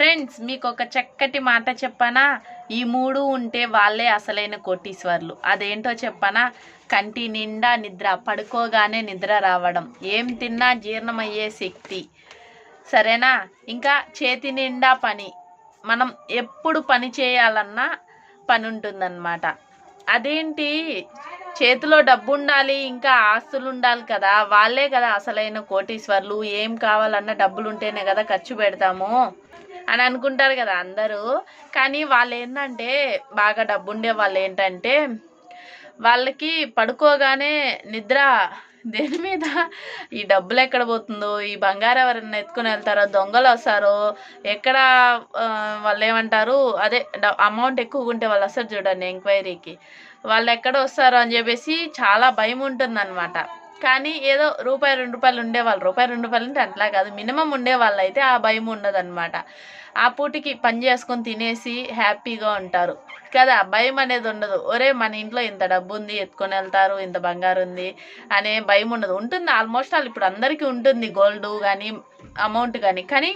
Friends మీకు ఒక చక్కటి మాట చెప్పనా? ఈ మూడు ఉంటే వాళ్ళే అసలైన కోటీశ్వర్లు. అదేంటో చెప్పనా? కంటి నిండా నిద్ర పడుకోగానే నిద్ర రావడం. ఏం తిన్నా జీర్ణమయ్యే శక్తి. సరేనా? ఇంకా చేతి నిండా పని. మనం ఎప్పుడు పని చేయాలన్నా పని ఉంటుందన్నమాట అదేంటి? చేతిలో డబ్బు ఉండాలి ఇంకా ఆస్తులు ఉండాలి కదా. వాళ్ళే కదా అసలైన కోటీశ్వర్లు. ఏం కావాలన్నా డబ్బులు ఉంటేనే కదా ఖర్చు పెడతాము. అని అనుకుంటారు కదా అందరూ. కానీ వాళ్ళు ఏంటంటే బాగా డబ్బు ఉండే వాళ్ళు ఏంటంటే వాళ్ళకి పడుకోగానే నిద్ర దేని మీద? ఈ డబ్బులు ఎక్కడ పోతుందో? ఈ బంగారం ఎవరైనా ఎత్తుకుని వెళ్తారో? దొంగలు వస్తారో? ఎక్కడ వాళ్ళు ఏమంటారు అదే అమౌంట్ ఎక్కువ ఉంటే వాళ్ళు వస్తారు చూడండి ఎంక్వైరీకి. వాళ్ళు ఎక్కడ వస్తారో అని చెప్పేసి చాలా భయం ఉంటుందన్నమాట కానీ ఏదో రూపాయి రెండు రూపాయలు ఉండేవాళ్ళు. రూపాయి రెండు రూపాయలు అంటే అట్లా కాదు. మినిమం ఉండేవాళ్ళు అయితే ఆ భయం ఉండదన్నమాట. ఆ పూటికి పని చేసుకొని తినేసి హ్యాపీగా ఉంటారు. కదా భయం అనేది ఉండదు. ఒరే మన ఇంట్లో ఇంత డబ్బు ఉంది ఎత్తుకొని వెళ్తారు ఇంత బంగారు ఉంది అనే భయం ఉండదు. ఉంటుంది ఆల్మోస్ట్ ఆల్ ఇప్పుడు అందరికీ ఉంటుంది గోల్డ్ కానీ అమౌంట్ కానీ. కానీ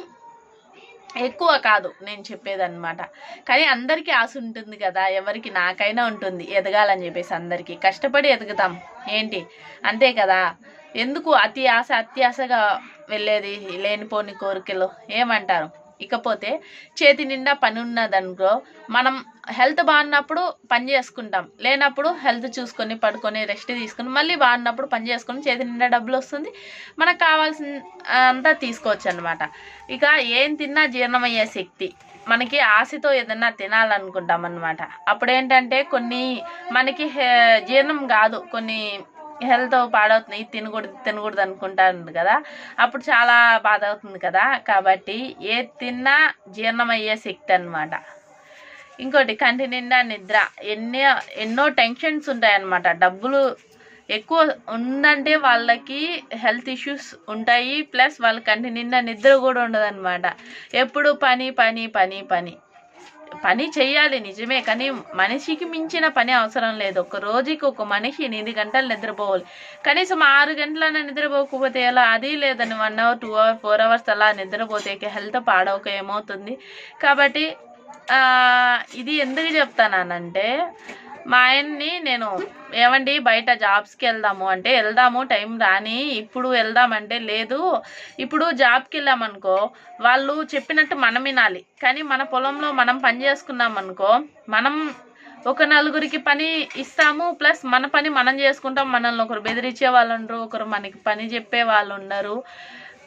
ఎక్కువ కాదు నేను చెప్పేదన్నమాట. కానీ అందరికీ ఆశ ఉంటుంది కదా ఎవరికి నాకైనా ఉంటుంది ఎదగాలని చెప్పేసి అందరికీ. కష్టపడి ఎదుగుతాం. ఏంటి? అంతే కదా. ఎందుకు అతి ఆశ అత్యాశగా వెళ్ళేది లేనిపోని కోరికలు? ఏమంటారు? ఇకపోతే చేతి నిండా పని ఉన్నదనుకో మనం హెల్త్ బాగున్నప్పుడు పని చేసుకుంటాం. లేనప్పుడు హెల్త్ చూసుకొని పడుకొని రెస్ట్ తీసుకొని మళ్ళీ బాగున్నప్పుడు పని చేసుకొని చేతి నిండా డబ్బులు వస్తుంది. మనకు కావాల్సిన అంతా తీసుకోవచ్చు అనమాట ఇక ఏం తిన్నా జీర్ణమయ్యే శక్తి. మనకి ఆశతో ఏదన్నా తినాలనుకుంటాం అనమాట అప్పుడు ఏంటంటే కొన్ని మనకి జీర్ణం కాదు. కొన్ని హెల్త్ పాడవుతుంది. ఇది తినకూడదు తినకూడదు అనుకుంటారు కదా. అప్పుడు చాలా బాధ అవుతుంది కదా. కాబట్టి ఏ తిన్నా జీర్ణమయ్యే శక్తి అన్నమాట. ఇంకోటి కంటి నిండా నిద్ర. ఎన్ని ఎన్నో టెన్షన్స్ ఉంటాయన్నమాట. డబ్బులు ఎక్కువ ఉందంటే వాళ్ళకి హెల్త్ ఇష్యూస్ ఉంటాయి. ప్లస్ వాళ్ళ కంటి నిండా నిద్ర కూడా ఉండదన్నమాట. ఎప్పుడు పని పని పని పని. పని చేయాలి నిజమే కానీ మనిషికి మించిన పని అవసరం లేదు. ఒక రోజుకి ఒక మనిషి ఎనిమిది గంటలు నిద్రపోవాలి. కనీసం ఆరు గంటలైనా నిద్రపోకపోతే ఎలా? అది లేదని one hour two hour four hours అలా నిద్రపోతే హెల్త్ పాడవక ఏమవుతుంది? కాబట్టి ఇది ఎందుకు చెప్తానంటే మా ఆయన్ని నేను ఏమండి బయట జాబ్స్కి వెళ్దాము అంటే వెళ్దాము టైం రాని ఇప్పుడు వెళ్దామంటే లేదు. ఇప్పుడు జాబ్కి వెళ్ళామనుకో వాళ్ళు చెప్పినట్టు మనం వినాలి. కానీ మన పొలంలో మనం పని చేసుకున్నాం అనుకో మనం ఒక నలుగురికి పని ఇస్తాము ప్లస్ మన పని మనం చేసుకుంటాం. మనల్ని ఒకరు బెదిరించే వాళ్ళు ఉండరు ఒకరు మనకి పని చెప్పే వాళ్ళు ఉండరు.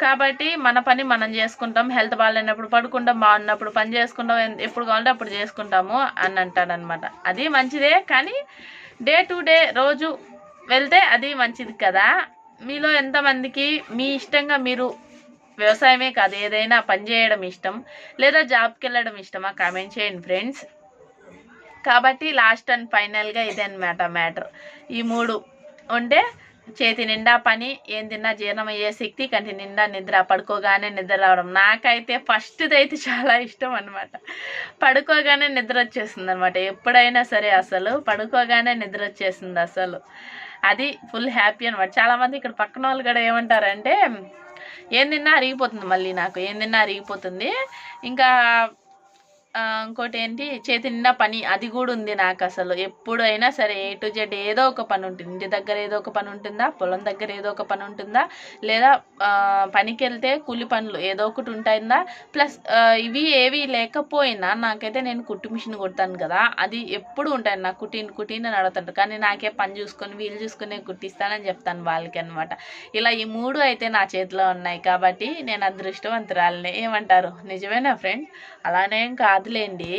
కాబట్టి మన పని మనం చేసుకుంటాం. హెల్త్ బాగాలేనప్పుడు పడుకుంటాం బాగున్నప్పుడు పని చేసుకుంటాం. ఎప్పుడు కావాలంటే అప్పుడు చేసుకుంటాము అని అంటాడనమాట అది మంచిదే కానీ డే టు డే రోజు వెళ్తే అది మంచిది కదా. మీలో ఎంతమందికి మీ ఇష్టంగా మీరు వ్యవసాయమే కాదు ఏదైనా పని చేయడం ఇష్టం లేదా జాబ్కి వెళ్ళడం ఇష్టమా కామెంట్ చేయండి ఫ్రెండ్స్. కాబట్టి లాస్ట్ అండ్ ఫైనల్గా ఇదే అనమాట మ్యాటర్. ఈ మూడు ఉంటే చేతి నిండా పని ఏం తిన్నా జీర్ణమయ్యే శక్తి కంటి నిండా నిద్ర. పడుకోగానే నిద్ర రావడం. నాకైతే ఫస్ట్ది అయితే చాలా ఇష్టం అనమాట పడుకోగానే నిద్ర వచ్చేసింది అనమాట ఎప్పుడైనా సరే అసలు పడుకోగానే నిద్ర వచ్చేసింది అసలు. అది ఫుల్ హ్యాపీ అనమాట చాలామంది ఇక్కడ పక్కన వాళ్ళు కూడా ఏమంటారంటే ఏం తిన్నా అరిగిపోతుంది మళ్ళీ నాకు. ఏం తిన్నా అరిగిపోతుంది. ఇంకా ఇంకోటి ఏంటి చేతి నిండా పని అది కూడా ఉంది నాకు అసలు ఎప్పుడైనా సరే ఏ టు జెడ్ ఏదో ఒక పని ఉంటుంది. ఇంటి దగ్గర ఏదో ఒక పని ఉంటుందా? పొలం దగ్గర ఏదో ఒక పని ఉంటుందా? లేదా పనికి వెళ్తే కూలి పనులు ఏదో ఒకటి ఉంటుందా ప్లస్ ఇవి ఏవి లేకపోయినా నాకైతే నేను కుట్టు మిషన్ కుడతాను కదా. అది ఎప్పుడు ఉంటాను నాకు కుట్టిన కుట్టిన అడుగుతాడు కానీ నాకే పని చూసుకొని వీలు చూసుకునే కుట్టిస్తానని చెప్తాను వాళ్ళకి అనమాట ఇలా ఈ మూడు అయితే నా చేతిలో ఉన్నాయి కాబట్టి నేను అదృష్టవంతురాలనే. ఏమంటారు? నిజమేనా ఫ్రెండ్? అలానేం కాదులేండి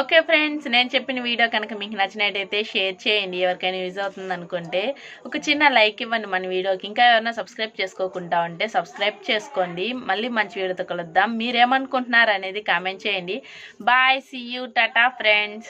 ఓకే ఫ్రెండ్స్ నేను చెప్పిన వీడియో కనుక మీకు నచ్చినట్టయితే షేర్ చేయండి. ఎవరికైనా యూజ్ అవుతుంది అనుకుంటే ఒక చిన్న లైక్ ఇవ్వండి మన వీడియోకి. ఇంకా ఎవరైనా సబ్స్క్రైబ్ చేసుకోకుండా ఉంటే సబ్స్క్రైబ్ చేసుకోండి. మళ్ళీ మంచి వీడియోతో కలుద్దాం. మీరేమనుకుంటున్నారు అనేది కామెంట్ చేయండి. Bye see you tata friends